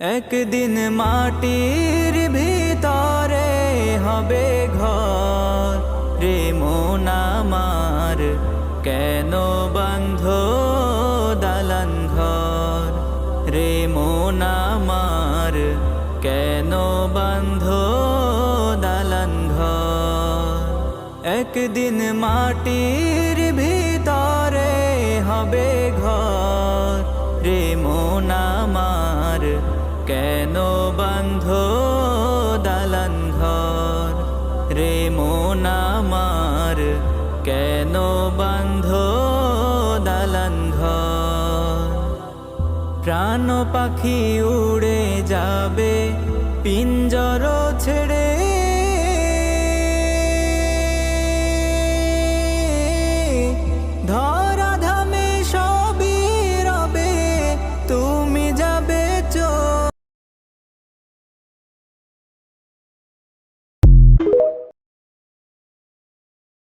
একদিন মাটির ভিতরে হবে ঘর। রে মন আমার, কেন বন্ধ দালান ঘর? রে মন আমার, কেন বন্ধ দালান ঘর? একদিন মাটির ভিতরে হবে ঘর। রে মন আমার কেন বন্ধ দালন ঘর? রে মোনামার কেন বন্ধ দালান ঘর? প্রাণ পাখি উড়ে যাবে, পিঞ্জর ছেড়ে